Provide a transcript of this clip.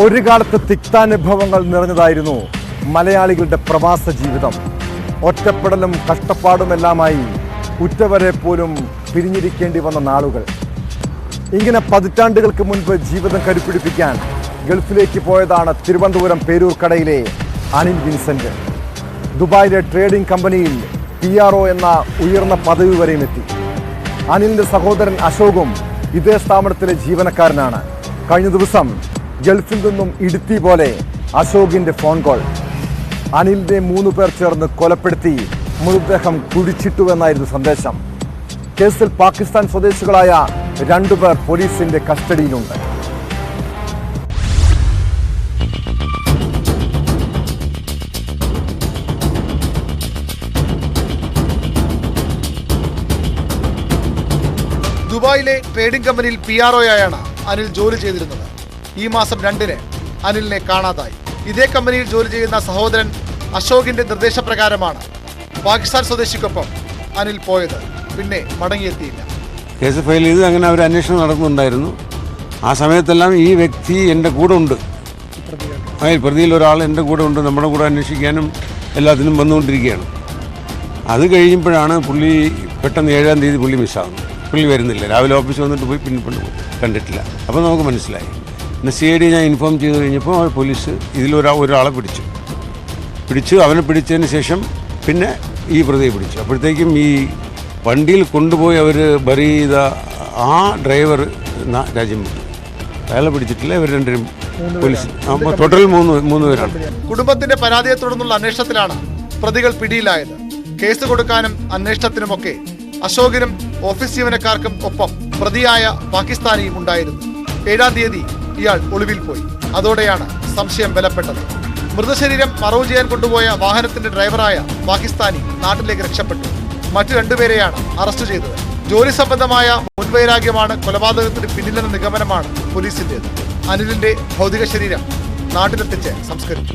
ഒരു കാലത്ത് തിക്താനുഭവങ്ങൾ നിറഞ്ഞതായിരുന്നു മലയാളികളുടെ പ്രവാസ ജീവിതം. ഒറ്റപ്പെടലും കഷ്ടപ്പാടുമെല്ലാമായി ഉറ്റവരെ പോലും പിരിഞ്ഞിരിക്കേണ്ടി വന്ന നാളുകൾ. ഇങ്ങനെ പതിറ്റാണ്ടുകൾക്ക് മുൻപ് ജീവിതം കരുപ്പിടിപ്പിക്കാൻ ഗൾഫിലേക്ക് പോയതാണ് തിരുവനന്തപുരം പേരൂർക്കടയിലെ അനിൽ വിൻസെന്റ്. ദുബായിലെ ട്രേഡിംഗ് കമ്പനിയിൽ പി ആർ ഒ എന്ന ഉയർന്ന പദവി വരെയും എത്തി. അനിലിന്റെ സഹോദരൻ അശോകും ഇതേ സ്ഥാപനത്തിലെ ജീവനക്കാരനാണ്. കഴിഞ്ഞ ദിവസം ഗൾഫിൽ നിന്നും ഇടുത്തി പോലെ അശോകിന്റെ ഫോൺ കോൾ അനിലിനെ മൂന്ന് പേർ ചേർന്ന് കൊലപ്പെടുത്തി മൃതദേഹം കുഴിച്ചിട്ടുവെന്നായിരുന്നു സന്ദേശം. കേസിൽ പാകിസ്ഥാൻ സ്വദേശികളായ രണ്ടുപേർ പോലീസിന്റെ കസ്റ്റഡിയിലുണ്ട്. ദുബായിലെ ട്രേഡിംഗ് കമ്പനിയിൽ പി ആർ ഒയായാണ് അനിൽ ജോലി ചെയ്തിരുന്നത്. ഈ മാസം രണ്ടിന് അനിലിനെ കാണാതായി. ഇതേ കമ്പനിയിൽ ജോലി ചെയ്യുന്ന സഹോദരൻ അശോകിന്റെ നിർദ്ദേശപ്രകാരമാണ് പാകിസ്ഥാൻ സ്വദേശിക്കൊപ്പം അനിൽ പോയത്. പിന്നെ മടങ്ങിയെത്തിയില്ല. കേസ് ഫയൽ ചെയ്ത് അങ്ങനെ അവർ അന്വേഷണം നടക്കുന്നുണ്ടായിരുന്നു. ആ സമയത്തെല്ലാം ഈ വ്യക്തി എന്റെ കൂടെ ഉണ്ട്. അതിൽ പ്രതിയിൽ ഒരാൾ എന്റെ കൂടെ ഉണ്ട്. നമ്മുടെ കൂടെ അന്വേഷിക്കാനും എല്ലാത്തിനും വന്നുകൊണ്ടിരിക്കുകയാണ്. അത് കഴിയുമ്പോഴാണ് പുള്ളി പെട്ടെന്ന് ഏഴാം തീയതി പുള്ളി മിസ്സാകുന്നത് പുള്ളി വരുന്നില്ല. രാവിലെ ഓഫീസ് വന്നിട്ട് പോയി പിന്നെ കണ്ടിട്ടില്ല. അപ്പോൾ നമുക്ക് മനസ്സിലായി. സി ഐ ഡി ഞാൻ ഇൻഫോം ചെയ്ത് കഴിഞ്ഞപ്പോൾ അവർ പോലീസ് ഇതിലൊരാ ഒരാളെ പിടിച്ചു. പിടിച്ചു അവനെ പിടിച്ചതിന് ശേഷം പിന്നെ ഈ പ്രതിയെ പിടിച്ചു. അപ്പോഴത്തേക്കും ഈ വണ്ടിയിൽ കൊണ്ടുപോയി അവർ ബറി ചെയ്ത ആ ഡ്രൈവർ രാജ്യം വിട്ടു. അയാളെ പിടിച്ചിട്ടില്ല ഇവർ രണ്ടുപേരും പോലീസ് ടോട്ടൽ മൂന്ന് മൂന്ന് പേരാണ്. കുടുംബത്തിന്റെ പരാതിയെ തുടർന്നുള്ള അന്വേഷണത്തിലാണ് പ്രതികൾ പിടിയിലായത്. കേസ് കൊടുക്കാനും അന്വേഷണത്തിനുമൊക്കെ അശോകിനും ഓഫീസ് ജീവനക്കാർക്കും ഒപ്പം പ്രതിയായ പാകിസ്ഥാനിയും ഉണ്ടായിരുന്നു. ഏഴാം തീയതി ഇയാൾ ഒളിവിൽ പോയി. അതോടെയാണ് സംശയം ബലപ്പെട്ടത്. മൃതശരീരം മറവ് ചെയ്യാൻ കൊണ്ടുപോയ വാഹനത്തിന്റെ ഡ്രൈവറായ പാകിസ്ഥാനി നാട്ടിലേക്ക് രക്ഷപ്പെട്ടു. മറ്റു രണ്ടുപേരെയാണ് അറസ്റ്റ് ചെയ്തത്. ജോലി സംബന്ധമായ മുൻവൈരാഗ്യമാണ് കൊലപാതകത്തിന് പിന്നിലെന്ന നിഗമനമാണ് പോലീസിന്റേത്. അനിലിന്റെ ഭൗതിക ശരീരം നാട്ടിലെത്തിച്ച് സംസ്കരിച്ചു.